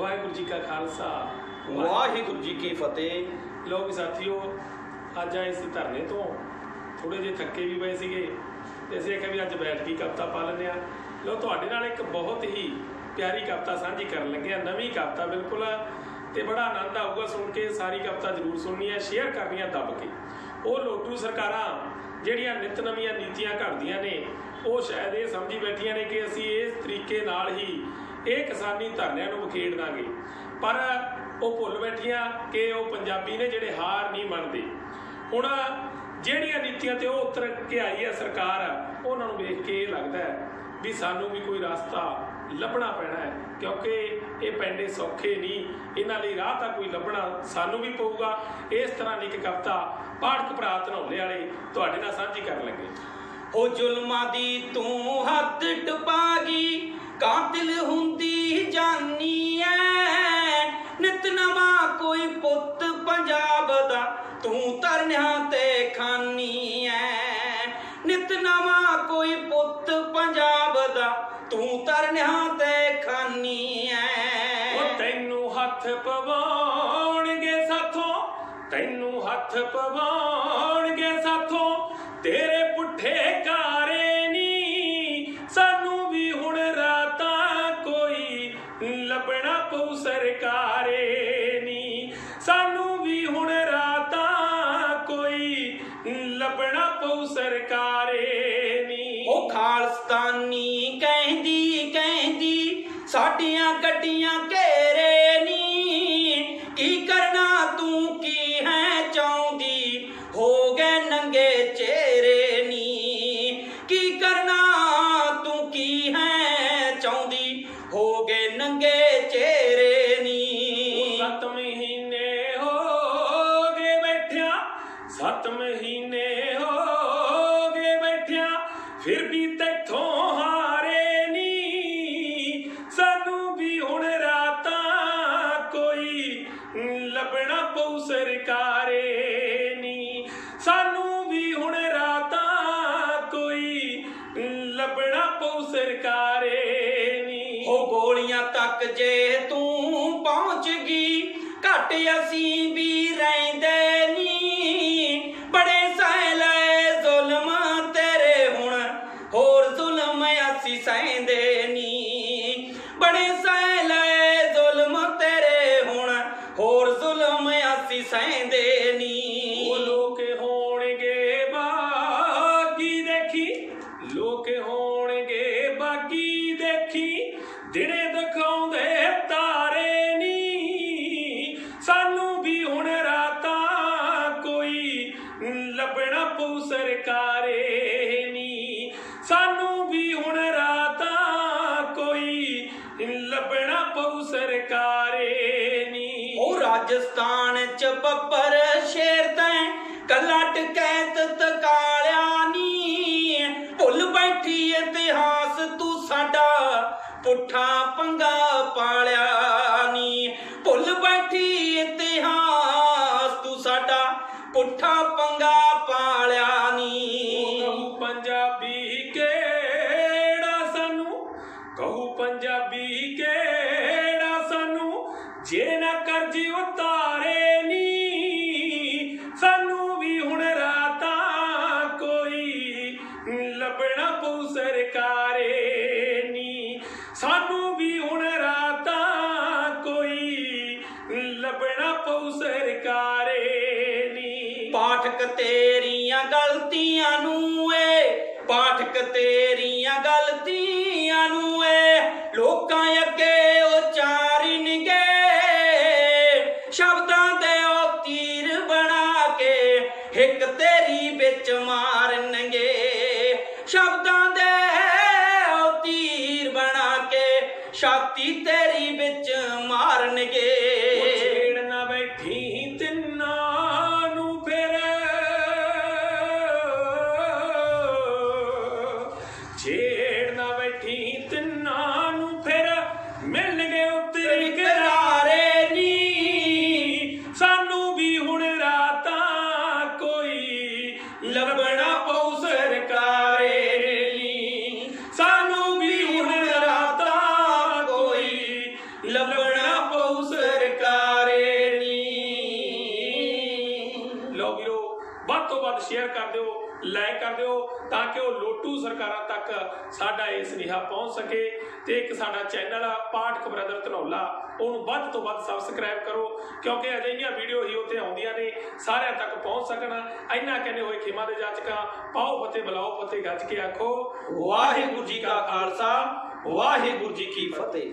ਵਾਹਿਗੁਰੂ ਜੀ ਕਾ ਖਾਲਸਾ ਵਾਹਿਗੁਰੂ ਜੀ ਕੀ ਫਤਿਹ। ਲੋ ਵੀ ਸਾਥੀਓ ਅੱਜ ਆਏ ਸੀ ਧਰਨੇ ਤੋਂ। ਥੋੜੇ ਜਿਹੇ ਥੱਕੇ ਵੀ ਪਏ ਸੀਗੇ ਤੇ ਅਸੀਂ ਆਖਿਆ ਵੀ ਅੱਜ ਬੈਠ ਕੇ ਕਵਿਤਾ ਪਾ ਲੈਂਦੇ ਆ ਲੋ ਤੁਹਾਡੇ ਨਾਲ ਇੱਕ ਬਹੁਤ ਹੀ ਪਿਆਰੀ ਕਵਿਤਾ ਸਾਂਝੀ ਕਰਨ ਲੱਗੇ ਆ ਨਵੀਂ ਕਵਿਤਾ ਬਿਲਕੁਲ। ਤੇ ਬੜਾ ਆਨੰਦ ਆਊਗਾ ਸੁਣ ਕੇ ਸਾਰੀ ਕਵਿਤਾ ਜ਼ਰੂਰ ਸੁਣਨੀ ਹੈ ਸ਼ੇਅਰ ਕਰਨੀ ਹੈ ਦੱਬ ਕੇ। ਉਹ ਲੋਟੂ ਸਰਕਾਰਾਂ ਜਿਹੜੀਆਂ ਨਿਤ ਨਵੀਆਂ ਨੀਤੀਆਂ ਘੜਦੀਆਂ ਨੇ ਉਹ ਸ਼ਾਇਦ ਇਹ ਸਮਝੀ ਬੈਠੀਆਂ ਨੇ ਕਿ ਅਸੀਂ ਇਸ ਤਰੀਕੇ ਨਾਲ ਹੀ ਇਹ ਕਿਸਾਨੀ ਧਰਨਿਆਂ ਨੂੰ ਵਿਖੇੜ ਦਾਂਗੇ ਪਰ ਉਹ ਭੁੱਲ ਬੈਠੀਆਂ ਕਿ ਉਹ ਪੰਜਾਬੀ ਨੇ ਜਿਹੜੇ ਹਾਰ ਨਹੀਂ ਮੰਨਦੇ। ਹੁਣ ਜਿਹੜੀਆਂ ਨੀਤੀਆਂ ਤੇ ਉਹ ਉਤਰ ਕੇ ਆਈ ਹੈ ਸਰਕਾਰ, ਉਹਨਾਂ ਨੂੰ ਵੇਖ ਕੇ ਇਹ ਲੱਗਦਾ ਹੈ ਵੀ ਸਾਨੂੰ ਵੀ ਕੋਈ ਰਸਤਾ ਲੱਭਣਾ ਪੈਣਾ ਹੈ, ਕਿਉਂਕਿ ਇਹ ਪੈਂਡੇ ਸੌਖੇ ਨਹੀਂ। ਇਹਨਾਂ ਲਈ ਰਾਹ ਤਾਂ ਕੋਈ ਲੱਭਣਾ ਸਾਨੂੰ ਵੀ ਪਊਗਾ। ਇਸ ਤਰ੍ਹਾਂ ਦੀ ਇੱਕ ਕਵਿਤਾ ਪਾਠਕ ਭਰਾ ਧਨੌਲੇ ਵਾਲੇ ਤੁਹਾਡੇ ਨਾਲ ਸਾਂਝੀ ਕਰਨ ਲੱਗੇ। ਉਹ ਜ਼ੁਲਮਾਂ ਦੀ ਤੂੰ ਹੱਥ ਟਪਾਗੀ ਕਾਤਿਲ ਹੁੰਦੀ ਜਾਨੀ ਐ ਨਿਤ ਨਵਾਂ ਕੋਈ ਪੁੱਤ ਪੰਜਾਬ ਦਾ ਤੂੰ ਧਰਨਿਆਂ ਤੇ ਖਾਨੀ ਐ ਨਿਤ ਨਵਾਂ ਕੋਈ ਪੁੱਤ ਪੰਜਾਬ ਦਾ ਤੂੰ ਧਰਨਿਆਂ ਤੇ ਖਾਨੀ ਐ ਉਹ ਤੈਨੂੰ ਹੱਥ ਪਵਾਉਣਗੇ ਸਾਥੋਂ, ਤੈਨੂੰ ਹੱਥ ਪਵਾਉਣਗੇ ਸਾਥੋਂ, ਤੇਰੇ ਖਾਲਸਤਾਨੀ ਕਹਿੰਦੀ ਕਹਿੰਦੀ, ਸਾਡੀਆਂ ਗੱਡੀਆਂ ਘੇਰੇ ਨੀ। ਕੀ ਕਰਨਾ ਤੂੰ, ਕੀ ਹੈ ਚਾਹੁੰਦੀ? ਹੋ ਗਏ ਨੰਗੇ ਚਿਹਰੇ ਨੀ। ਕੀ ਕਰਨਾ ਤੂੰ, ਕੀ ਹੈ ਚਾਹੁੰਦੀ? ਹੋ ਗਏ ਨੰਗੇ ਚਿਹਰੇ ਨੀ। ਸੱਤ ਮਹੀਨੇ ਹੋ ਗਏ ਬੈਠਿਆ, ਸੱਤ ਮਹੀਨੇ ਲੱਭਣਾ ਪਊ ਸਰਕਾਰੇ ਨੀ। ਸਾਨੂੰ ਵੀ ਹੁਣ ਰਾਤਾਂ ਕੋਈ ਲੱਭਣਾ ਪਊ ਸਰਕਾਰੇ ਨੀ। ਉਹ ਗੋਲੀਆਂ ਤੱਕ ਜੇ ਤੂੰ ਪਹੁੰਚ ਗਈ, ਘੱਟ ਅਸੀਂ ਵੀ ਅਸੀਂ ਸਹਿੰਦੇ ਨੀ। ਉਹ ਲੋਕ ਹੋਣਗੇ ਬਾਗੀ ਦੇਖੀ। ਲੋਕ ਹੋਣਗੇ ਬਾਗੀ ਦੇਖੀ। ਦਿਨੇ ਦਿਖਾਉਂਦੇ ਤਾਰੇ ਨੀ। ਸਾਨੂੰ ਵੀ ਹੁਣ ਰਾਤਾਂ ਕੋਈ ਲੱਭਣਾ ਪਊ ਸਰਕਾਰੇ ਨੀ। ਸਾਨੂੰ ਵੀ ਹੁਣ ਰਾਤਾਂ ਕੋਈ ਲੱਭਣਾ ਪਊ ਸਰਕਾਰੇ ਨੀ। ਉਹ ਰਾਜਸਥਾਨ ਚ ਬੱਬਰ ਸ਼ੇਰ ਤੈਂ ਕੱਲਾ ਟਕੈਤ ਤਕਾਲਿਆ ਨੀ। ਭੁੱਲ ਬੈਠੀ ਇਤਿਹਾਸ ਤੂੰ ਸਾਡਾ ਪੁੱਠਾ ਪੰਗਾ ਪਾਲਿਆ ਨੀ। ਭੁੱਲ ਬੈਠੀ ਇਤਿਹਾਸ ਤੂੰ ਸਾਡਾ ਪੁੱਠਾ ਪੰਗਾ ਪਾਲਿਆ ਨੀ। ਕਹੂ ਪੰਜਾਬੀ ਕਿਹੜਾ ਸਾਨੂੰ? ਕਹੂ ਪੰਜਾਬੀ ਕਿਹੜਾ ਸਾਨੂੰ? ਜੇ ਨਾ ਕਰਜੀ ਉਤਾਰੇ ਸਾਨੂੰ ਵੀ ਹੁਣ ਰਾਤਾਂ ਕੋਈ ਲੱਭਣਾ ਪਊ ਸਰਕਾਰੇ ਨੀ। ਪਾਠਕ ਤੇਰੀਆਂ ਗਲਤੀਆਂ ਨੂੰ ਏ, ਪਾਠਕ ਤੇਰੀਆਂ ਗਲਤੀਆਂ ਨੂੰ ਏ, ਲੋਕਾਂ ਅੱਗੇ ਉਹ ਉਚਾਰਨਗੇ ਸ਼ਬਦਾਂ ਦੇ ਉਹ ਤੀਰ ਬਣਾ ਕੇ ਇੱਕ ਤੇਰੀ ਵਿੱਚ ਮਾਰ ਛਾਤੀ ਤੇਰੀ ਵਿੱਚ ਮਾਰਨਗੇ। ਛੇੜ ਨਾ ਬੈਠੀ ਤਿੰਨਾਂ ਨੂੰ ਫਿਰ। ਛੇੜ ਨਾ ਬੈਠੀ ਤਿੰਨਾਂ ਨੂੰ ਫਿਰ। ਮਿਲ ਗਏ ਉਤਰੀ ਕਿਨਾਰੇ ਨੀ। ਸਾਨੂੰ ਵੀ ਹੁਣ ਲੱਭਣਾ ਲੋ ਵੱਧ ਤੋਂ ਕਰ ਦਿਓ ਤਾਂ ਕਿ ਉਹ ਲੋਟੂ ਸਰਕਾਰਾਂ ਤੱਕ ਸਾਡਾ ਇਹ ਸੁਨੇਹਾ ਪਹੁੰਚ ਸਕੇ ਤੇ ਇੱਕ ਸਾਡਾ ਚੈਨਲ ਆ, ਪਾਠਕ ਬ੍ਰਦਰ ਧਨੌਲਾ, ਉਹਨੂੰ ਵੱਧ ਤੋਂ ਵੱਧ ਸਬਸਕ੍ਰਾਈਬ ਕਰੋ, ਕਿਉਂਕਿ ਅਜਿਹੀਆਂ ਵੀਡੀਓ ਹੀ ਉੱਥੇ ਆਉਂਦੀਆਂ ਨੇ, ਸਾਰਿਆਂ ਤੱਕ ਪਹੁੰਚ ਸਕਣ। ਇੰਨਾ ਕਹਿੰਦੇ ਹੋਏ ਖਿਮਾ ਦੇ ਜਾਚਕਾਂ, ਪਾਓ ਫਤਿਹ ਬਲਾਓ ਫਤਿਹ ਗੱਜ ਕੇ ਆਖੋ, ਵਾਹਿਗੁਰੂ ਜੀ ਕਾ ਖਾਲਸਾ, ਵਾਹਿਗੁਰੂ ਜੀ ਕੀ ਫਤਿਹ।